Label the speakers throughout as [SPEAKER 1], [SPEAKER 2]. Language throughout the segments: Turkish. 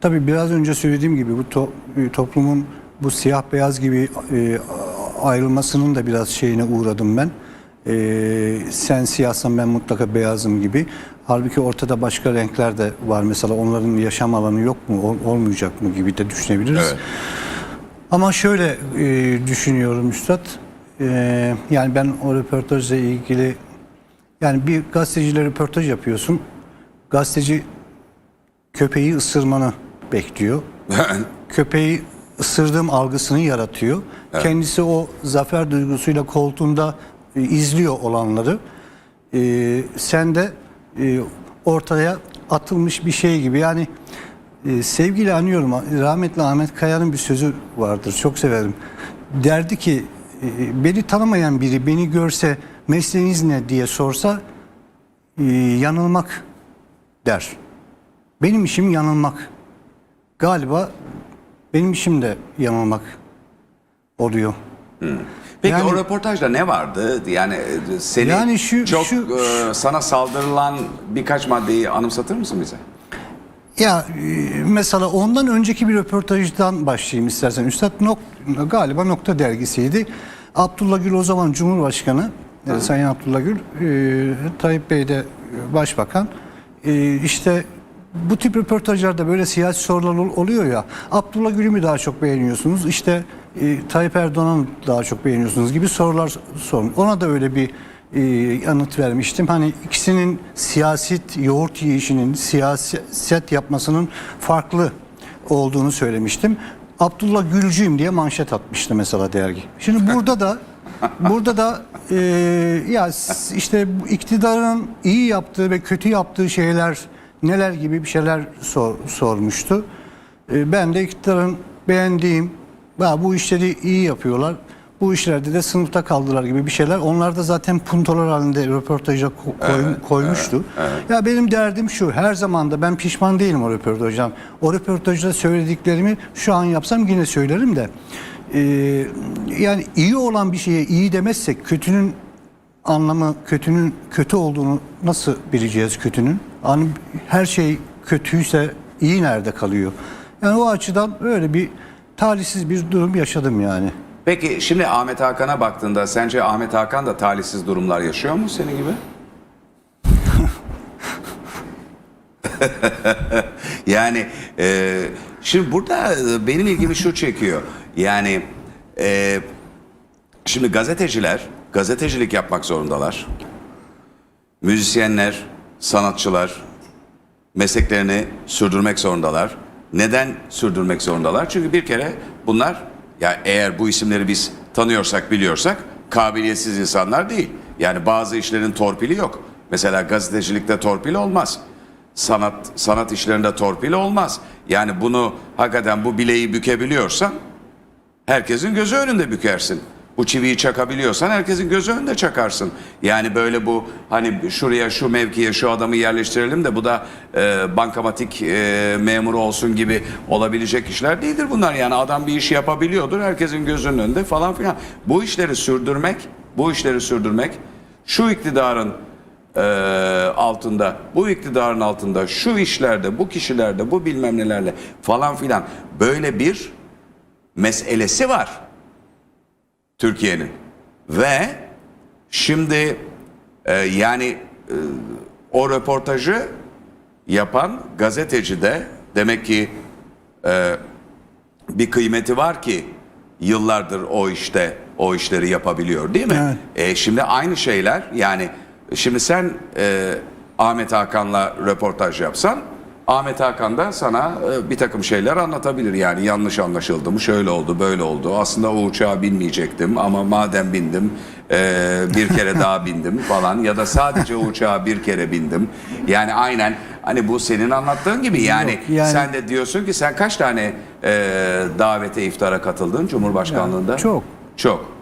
[SPEAKER 1] Tabii biraz önce söylediğim gibi bu to- e, toplumun bu siyah beyaz gibi e, ayrılmasının da biraz şeyine uğradım ben. E, sen siyahsan ben mutlaka beyazım gibi. Halbuki ortada başka renkler de var. Mesela onların yaşam alanı yok mu, ol- olmayacak mı gibi de düşünebiliriz.
[SPEAKER 2] Evet.
[SPEAKER 1] Ama şöyle e, düşünüyorum Üstad. E, yani ben o röportajla ilgili yani bir gazeteciyle röportaj yapıyorsun. Gazeteci köpeği ısırmanı bekliyor. Köpeği ısırdığım algısını yaratıyor. Kendisi o zafer duygusuyla koltuğunda e, izliyor olanları. E, sen de e, ortaya atılmış bir şey gibi. Yani e, sevgili anıyorum rahmetli Ahmet Kaya'nın bir sözü vardır. Çok severim. Derdi ki e, beni tanımayan biri beni görse mesleğiniz ne diye sorsa e, yanılmak der. Benim işim yanılmak. Galiba benim işim de yanılmak oluyor.
[SPEAKER 2] Peki
[SPEAKER 1] Yani-
[SPEAKER 2] o röportajda ne vardı? Yani e, seni
[SPEAKER 1] Yani şu-
[SPEAKER 2] çok
[SPEAKER 1] şu-
[SPEAKER 2] e, sana saldırılan birkaç maddeyi anımsatır mısın bize?
[SPEAKER 1] Ya e, mesela ondan önceki bir röportajdan başlayayım istersen. Üstad nok galiba Nokta dergisiydi. Abdullah Gül o zaman Cumhurbaşkanı, e, Sayın Abdullah Gül, e, Tayyip Bey de Başbakan. E, işte bu tip röportajlarda böyle siyasi sorular ol- oluyor ya. Abdullah Gül'ü mü daha çok beğeniyorsunuz? İşte e, Tayyip Erdoğan'ı daha çok beğeniyorsunuz gibi sorular sorun. Ona da öyle bir e, yanıt vermiştim. Hani ikisinin siyaset yoğurt yiyişinin, siyaset yapmasının farklı olduğunu söylemiştim. Abdullah Gülcüyüm diye manşet atmıştı mesela dergi. Şimdi burada da burada da e, ya işte iktidarın iyi yaptığı ve kötü yaptığı şeyler neler gibi bir şeyler sor, sormuştu. E, ben de iktidarın beğendiğim, "Ya bu işleri iyi yapıyorlar. Bu işlerde de sınıfta kaldılar gibi bir şeyler. Onlar da zaten puntolar halinde röportaja ko- koy- koymuştu. Ya benim derdim şu. Her zaman da ben pişman değilim o röportajdan. O röportajda söylediklerimi şu an yapsam yine söylerim de. e, yani iyi olan bir şeye iyi demezsek kötünün anlamı kötünün kötü olduğunu nasıl bileceğiz kötünün? Hani her şey kötüyse iyi nerede kalıyor? Yani o açıdan öyle bir talihsiz bir durum yaşadım yani.
[SPEAKER 2] Peki şimdi Ahmet Hakan'a baktığında sence Ahmet Hakan da talihsiz durumlar yaşıyor mu senin gibi? yani e, şimdi burada e, benim ilgimi şu çekiyor. Yani e, şimdi gazeteciler gazetecilik yapmak zorundalar. Müzisyenler, sanatçılar mesleklerini sürdürmek zorundalar. Neden sürdürmek zorundalar? Çünkü bir kere bunlar ya eğer bu isimleri biz tanıyorsak, biliyorsak kabiliyetsiz insanlar değil. Yani bazı işlerin torpili yok. Mesela gazetecilikte torpil olmaz. Sanat sanat işlerinde torpil olmaz. Yani bunu hakikaten bu bileği bükebiliyorsan herkesin gözü önünde bükersin. Bu çiviyi çakabiliyorsan herkesin gözü önünde çakarsın. Yani böyle bu hani şuraya şu mevkiye şu adamı yerleştirelim de bu da e, bankamatik e, memuru olsun gibi olabilecek işler değildir bunlar. Yani adam bir iş yapabiliyordur herkesin gözünün önünde falan filan. Bu işleri sürdürmek, bu işleri sürdürmek şu iktidarın e, altında, bu iktidarın altında, şu işlerde, bu kişilerde, bu bilmem nelerle falan filan böyle bir meselesi var Türkiye'nin. Ve şimdi e, yani e, o röportajı yapan gazeteci de demek ki e, bir kıymeti var ki yıllardır o işte o işleri yapabiliyor değil mi?
[SPEAKER 1] Evet.
[SPEAKER 2] E, şimdi aynı şeyler yani şimdi sen e, Ahmet Hakan'la röportaj yapsan Ahmet Hakan da sana e, bir takım şeyler anlatabilir yani yanlış anlaşıldı mı şöyle oldu böyle oldu aslında o uçağa binmeyecektim ama madem bindim e, bir kere daha bindim falan ya da sadece o uçağa bir kere bindim yani aynen hani bu senin anlattığın gibi yani,
[SPEAKER 1] Yok, yani-
[SPEAKER 2] sen de diyorsun ki sen kaç tane e, davete iftara katıldın Cumhurbaşkanlığında?
[SPEAKER 1] çok.
[SPEAKER 2] Çok.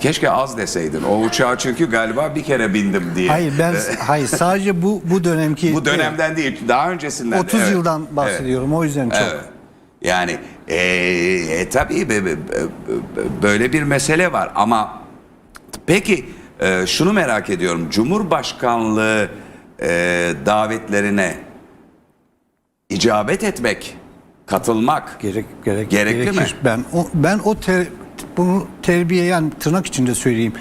[SPEAKER 2] Keşke az deseydin. O uçağa çünkü galiba bir kere bindim diye.
[SPEAKER 1] Hayır ben hayır sadece bu bu dönemki
[SPEAKER 2] Bu dönemden değil, daha öncesinden.
[SPEAKER 1] 30
[SPEAKER 2] Evet.
[SPEAKER 1] yıldan bahsediyorum. O yüzden çok.
[SPEAKER 2] Evet. Yani e, e, tabii be- be- be- böyle bir mesele var ama peki e, şunu merak ediyorum. Cumhurbaşkanlığı e, davetlerine icabet etmek katılmak
[SPEAKER 1] Gerek, gerek,
[SPEAKER 2] Gerekli
[SPEAKER 1] gerekir.
[SPEAKER 2] mi?
[SPEAKER 1] Ben o, ben o ter- bunu terbiye yani tırnak içinde söyleyeyim.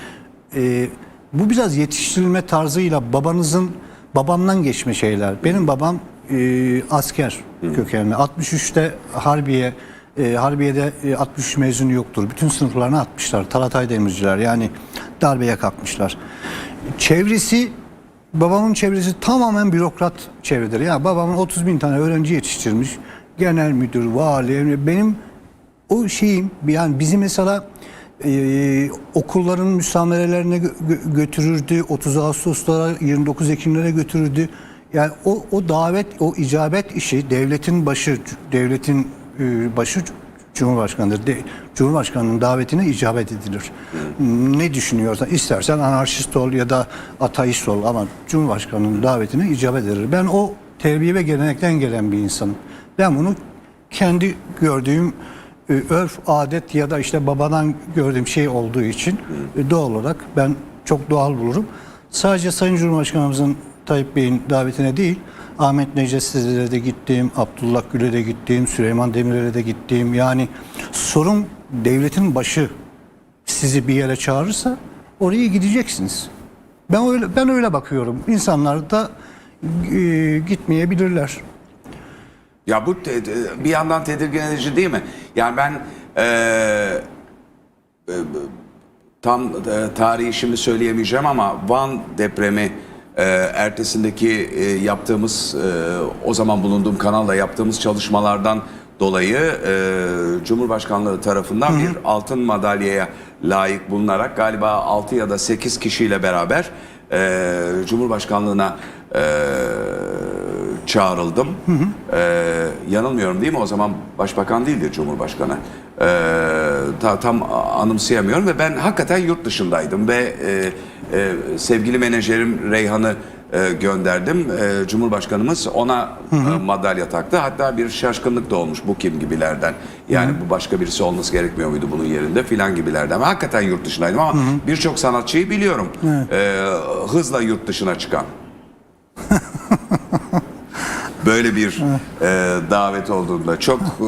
[SPEAKER 1] Ee, bu biraz yetiştirilme tarzıyla babanızın babamdan geçme şeyler. Benim babam e, asker kökenli. 63'te Harbiye e, Harbiye'de e, 63 mezunu yoktur. Bütün sınıflarını atmışlar. Talatay demirciler yani darbeye kalkmışlar. Çevresi babamın çevresi tamamen bürokrat çevredir. Ya babamın 30 bin tane öğrenci yetiştirmiş. Genel müdür, vali, benim o şeyim yani bizi mesela e, okulların müsamerelerine gö- gö- götürürdü. 30 Ağustos'lara 29 Ekim'lere götürürdü. Yani o, o davet, o icabet işi devletin başı, devletin e, başı Cumhurbaşkanıdır. De, Cumhurbaşkanının davetine icabet edilir. Ne düşünüyorsan istersen anarşist ol ya da ateist ol ama Cumhurbaşkanının davetine icabet edilir. Ben o terbiye ve gelenekten gelen bir insanım. Ben bunu kendi gördüğüm örf, adet ya da işte babadan gördüğüm şey olduğu için e, doğal olarak ben çok doğal bulurum. Sadece Sayın Cumhurbaşkanımızın Tayyip Bey'in davetine değil, Ahmet Necdet'e de gittim, Abdullah Gül'e de gittim, Süleyman Demirel'e de gittim. Yani sorun devletin başı sizi bir yere çağırırsa oraya gideceksiniz. Ben öyle ben öyle bakıyorum. İnsanlar da e, gitmeyebilirler.
[SPEAKER 2] Ya bu te- te- bir yandan tedirgin edici değil mi? Yani ben eee, e, tam e, tarihi şimdi söyleyemeyeceğim ama Van depremi e, ertesindeki e, yaptığımız e, o zaman bulunduğum kanalla yaptığımız çalışmalardan dolayı e, Cumhurbaşkanlığı tarafından bir altın madalyaya layık bulunarak galiba 6 ya da 8 kişiyle beraber e, Cumhurbaşkanlığına e, çağrıldım. Ee, yanılmıyorum değil mi? O zaman başbakan değildi Cumhurbaşkanı. Ee, ta- tam anımsayamıyorum ve ben hakikaten yurt dışındaydım ve e, e, sevgili menajerim Reyhan'ı e, gönderdim. E, Cumhurbaşkanımız ona e, madalya taktı. Hatta bir şaşkınlık da olmuş bu kim gibilerden. Yani bu başka birisi olması gerekmiyor muydu bunun yerinde filan gibilerden. Ben hakikaten yurt dışındaydım ama birçok sanatçıyı biliyorum. E, hızla yurt dışına çıkan. böyle bir e, davet olduğunda çok e,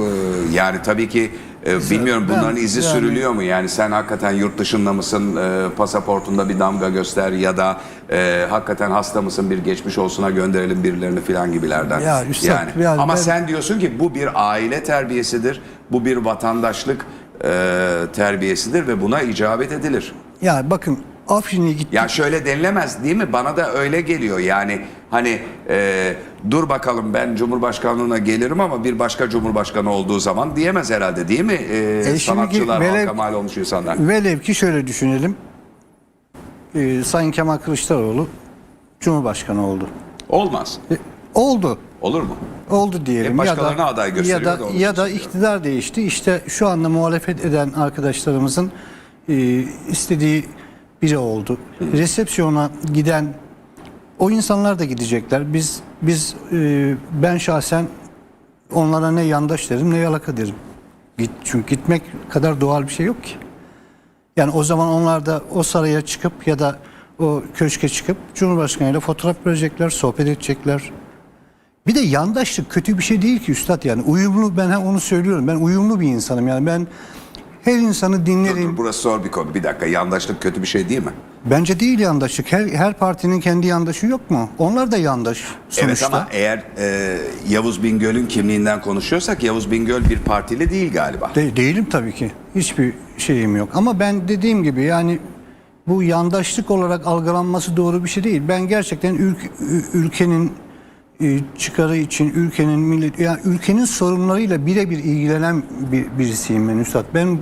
[SPEAKER 2] yani tabii ki e, bilmiyorum
[SPEAKER 1] Ben-
[SPEAKER 2] bunların izi
[SPEAKER 1] yani-
[SPEAKER 2] sürülüyor mu? Yani sen hakikaten yurt dışında mısın? E, pasaportunda bir damga göster ya da e, hakikaten hasta mısın? Bir geçmiş olsuna gönderelim birilerini filan gibilerden.
[SPEAKER 1] Ya üstad,
[SPEAKER 2] yani. Ama
[SPEAKER 1] ben-
[SPEAKER 2] sen diyorsun ki bu bir aile terbiyesidir. Bu bir vatandaşlık e, terbiyesidir ve buna icabet edilir.
[SPEAKER 1] Ya bakın Afrin'e gittim.
[SPEAKER 2] Ya şöyle denilemez değil mi? Bana da öyle geliyor. Yani hani e, dur bakalım ben Cumhurbaşkanlığına gelirim ama bir başka Cumhurbaşkanı olduğu zaman diyemez herhalde değil mi? E,
[SPEAKER 1] şimdiki
[SPEAKER 2] sanatçılar,
[SPEAKER 1] velev-
[SPEAKER 2] halka mal olmuş insanlar.
[SPEAKER 1] Velev ki şöyle düşünelim. Ee, Sayın Kemal Kılıçdaroğlu Cumhurbaşkanı oldu.
[SPEAKER 2] Olmaz.
[SPEAKER 1] E, oldu.
[SPEAKER 2] Olur mu?
[SPEAKER 1] Oldu diyelim.
[SPEAKER 2] E, başkalarına aday gösteriyor
[SPEAKER 1] ya da,
[SPEAKER 2] da
[SPEAKER 1] ya da iktidar değişti. İşte şu anda muhalefet eden arkadaşlarımızın e, istediği biri oldu. Resepsiyona giden o insanlar da gidecekler. Biz biz e, ben şahsen onlara ne yandaş derim ne yalaka derim. Git, çünkü gitmek kadar doğal bir şey yok ki. Yani o zaman onlar da o saraya çıkıp ya da o köşke çıkıp Cumhurbaşkanı ile fotoğraf verecekler, sohbet edecekler. Bir de yandaşlık kötü bir şey değil ki üstad yani. Uyumlu ben onu söylüyorum. Ben uyumlu bir insanım yani. Ben her insanı
[SPEAKER 2] Dur,
[SPEAKER 1] dinlerim.
[SPEAKER 2] dur, burası zor bir konu. Bir dakika yandaşlık kötü bir şey değil mi?
[SPEAKER 1] Bence değil yandaşlık. Her, her partinin kendi yandaşı yok mu? Onlar da yandaş sonuçta.
[SPEAKER 2] Evet ama eğer e, Yavuz Bingöl'ün kimliğinden konuşuyorsak Yavuz Bingöl bir partili değil galiba.
[SPEAKER 1] De- değilim tabii ki. Hiçbir şeyim yok. Ama ben dediğim gibi yani bu yandaşlık olarak algılanması doğru bir şey değil. Ben gerçekten ülk- ülkenin e, çıkarı için ülkenin millet yani ülkenin sorunlarıyla birebir ilgilenen bir, birisiyim ben üstad. Ben